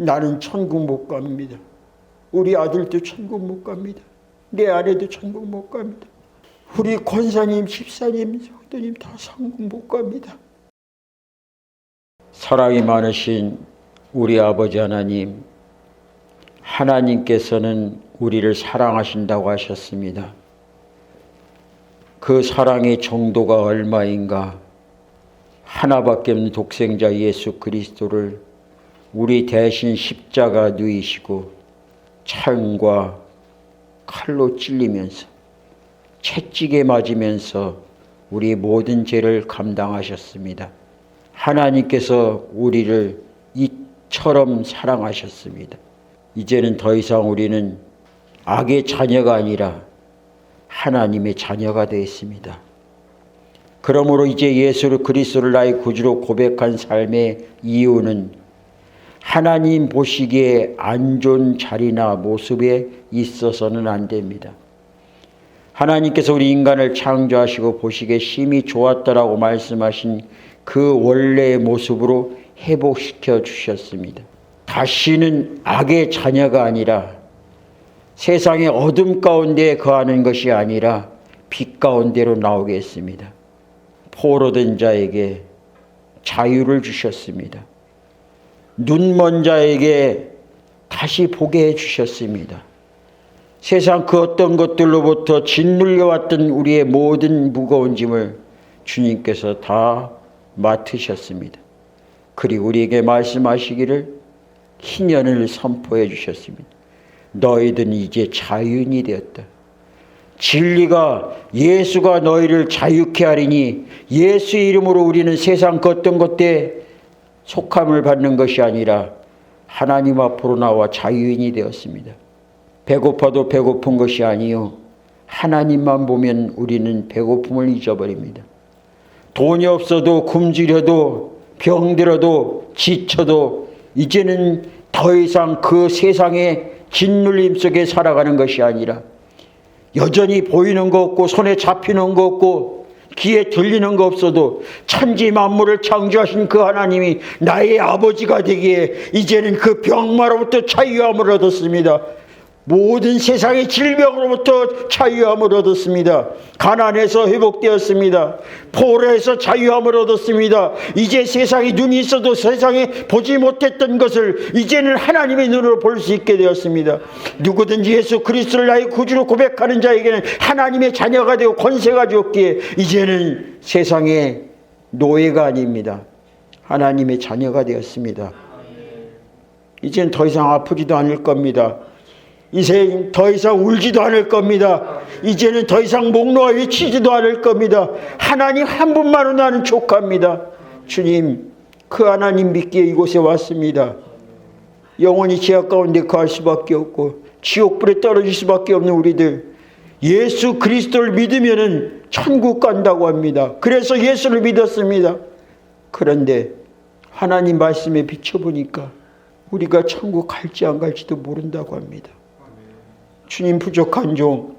나는 천국 못 갑니다. 우리 아들도 천국 못 갑니다. 내 아내도 천국 못 갑니다. 우리 권사님, 집사님, 성도님 다 천국 못 갑니다. 사랑이 많으신 우리 아버지 하나님, 하나님께서는 우리를 사랑하신다고 하셨습니다. 그 사랑의 정도가 얼마인가? 하나밖에 없는 독생자 예수 그리스도를 우리 대신 십자가 누이시고 창과 칼로 찔리면서 채찍에 맞으면서 우리 모든 죄를 감당하셨습니다. 하나님께서 우리를 이처럼 사랑하셨습니다. 이제는 더 이상 우리는 악의 자녀가 아니라 하나님의 자녀가 되었습니다. 그러므로 이제 예수를 그리스도를 나의 구주로 고백한 삶의 이유는 하나님 보시기에 안 좋은 자리나 모습에 있어서는 안 됩니다. 하나님께서 우리 인간을 창조하시고 보시기에 심히 좋았다라고 말씀하신 그 원래의 모습으로 회복시켜 주셨습니다. 다시는 악의 자녀가 아니라 세상의 어둠 가운데 거하는 것이 아니라 빛 가운데로 나오겠습니다. 포로된 자에게 자유를 주셨습니다. 눈먼 자에게 다시 보게 해 주셨습니다. 세상 그 어떤 것들로부터 짓눌려왔던 우리의 모든 무거운 짐을 주님께서 다 맡으셨습니다. 그리고 우리에게 말씀하시기를 희년을 선포해 주셨습니다. 너희들은 이제 자유인이 되었다. 진리가 예수가 너희를 자유케 하리니 예수 이름으로 우리는 세상 그 어떤 것에 속함을 받는 것이 아니라 하나님 앞으로 나와 자유인이 되었습니다. 배고파도 배고픈 것이 아니요 하나님만 보면 우리는 배고픔을 잊어버립니다. 돈이 없어도 굶주려도 병들어도 지쳐도 이제는 더 이상 그 세상의 짓눌림 속에 살아가는 것이 아니라 여전히 보이는 거 없고 손에 잡히는 거 없고 귀에 들리는 거 없어도 천지 만물을 창조하신 그 하나님이 나의 아버지가 되기에 이제는 그 병마로부터 자유함을 얻었습니다. 모든 세상의 질병으로부터 자유함을 얻었습니다. 가난에서 회복되었습니다. 포로에서 자유함을 얻었습니다. 이제 세상에 눈이 있어도 세상에 보지 못했던 것을 이제는 하나님의 눈으로 볼 수 있게 되었습니다. 누구든지 예수 그리스도를 나의 구주로 고백하는 자에게는 하나님의 자녀가 되고 권세가 주었기에 이제는 세상의 노예가 아닙니다. 하나님의 자녀가 되었습니다. 이제는 더 이상 아프지도 않을 겁니다. 이제 더 이상 울지도 않을 겁니다. 이제는 더 이상 목 놓아 외치지도 않을 겁니다. 하나님 한 분만으로 나는 족합니다. 주님, 그 하나님 믿기에 이곳에 왔습니다. 영원히 제약 가운데 거할 수밖에 없고 지옥불에 떨어질 수밖에 없는 우리들 예수 그리스도를 믿으면은 천국 간다고 합니다. 그래서 예수를 믿었습니다. 그런데 하나님 말씀에 비춰보니까 우리가 천국 갈지 안 갈지도 모른다고 합니다. 주님 부족한 종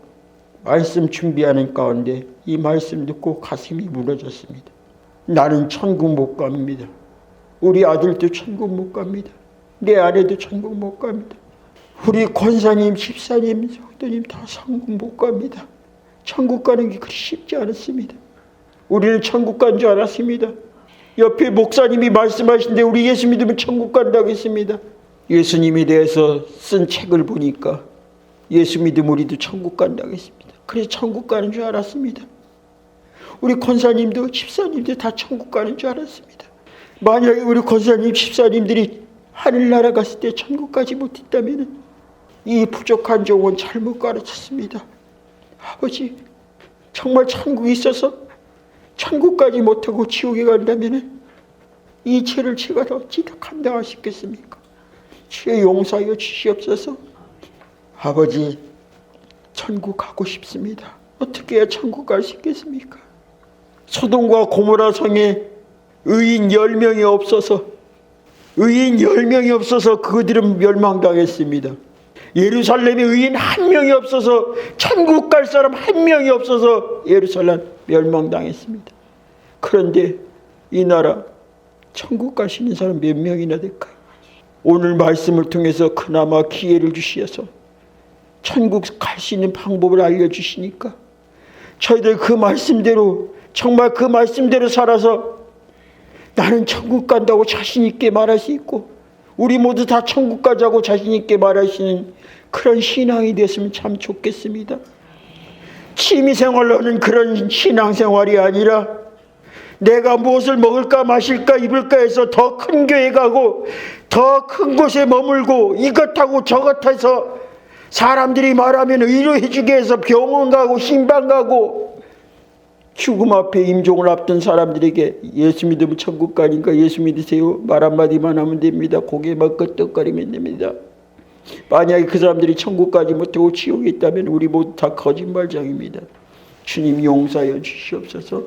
말씀 준비하는 가운데 이 말씀 듣고 가슴이 무너졌습니다. 나는 천국 못 갑니다. 우리 아들도 천국 못 갑니다. 내 아내도 천국 못 갑니다. 우리 권사님, 집사님, 성도님 다 천국 못 갑니다. 천국 가는 게 그리 쉽지 않았습니다. 우리는 천국 간 줄 알았습니다. 옆에 목사님이 말씀하신데 우리 예수 믿으면 천국 간다고 했습니다. 예수님에 대해서 쓴 책을 보니까 예수 믿으면 우리도 천국 간다고 했습니다. 그래서 천국 가는 줄 알았습니다. 우리 권사님도 집사님도 다 천국 가는 줄 알았습니다. 만약에 우리 권사님 집사님들이 하늘나라 갔을 때 천국 가지 못했다면 이 부족한 종은 잘못 가르쳤습니다. 아버지 정말 천국이 있어서 천국까지 못하고 지옥에 간다면 이 죄를 제가 어찌 있겠습니까? 죄 용서하여 주시옵소서. 아버지 천국 가고 싶습니다. 어떻게 천국 갈 수 있겠습니까? 소돔과 고모라 성에 의인 10명이 없어서 의인 10명이 없어서 그들은 멸망당했습니다. 예루살렘에 의인 한 명이 없어서 천국 갈 사람 한 명이 없어서 예루살렘 멸망당했습니다. 그런데 이 나라 천국 가시는 사람 몇 명이나 될까요? 오늘 말씀을 통해서 그나마 기회를 주시어서 천국 갈 수 있는 방법을 알려주시니까 저희들 그 말씀대로 정말 그 말씀대로 살아서 나는 천국 간다고 자신 있게 말할 수 있고 우리 모두 다 천국 가자고 자신 있게 말할 수 있는 그런 신앙이 됐으면 참 좋겠습니다. 취미생활로 는 그런 신앙생활이 아니라 내가 무엇을 먹을까 마실까 입을까 해서 더 큰 교회 가고 더 큰 곳에 머물고 이것하고 저것해서 사람들이 말하면 의료해 주게 해서 병원 가고 신방 가고 죽음 앞에 임종을 앞둔 사람들에게 예수 믿으면 천국 가니까 예수 믿으세요. 말 한마디만 하면 됩니다. 고개만 끄덕거리면 됩니다. 만약에 그 사람들이 천국 가지 못하고 지옥에 있다면 우리 모두 다 거짓말장입니다. 주님 용서하여 주시옵소서.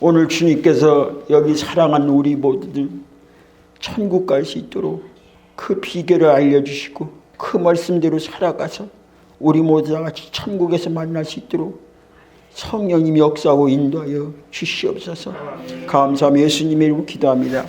오늘 주님께서 여기 사랑하는 우리 모두들 천국 갈 수 있도록 그 비결을 알려주시고 그 말씀대로 살아가서 우리 모두 다 같이 천국에서 만날 수 있도록 성령님이 역사하고 인도하여 주시옵소서 감사하며 예수님의 이름으로 기도합니다.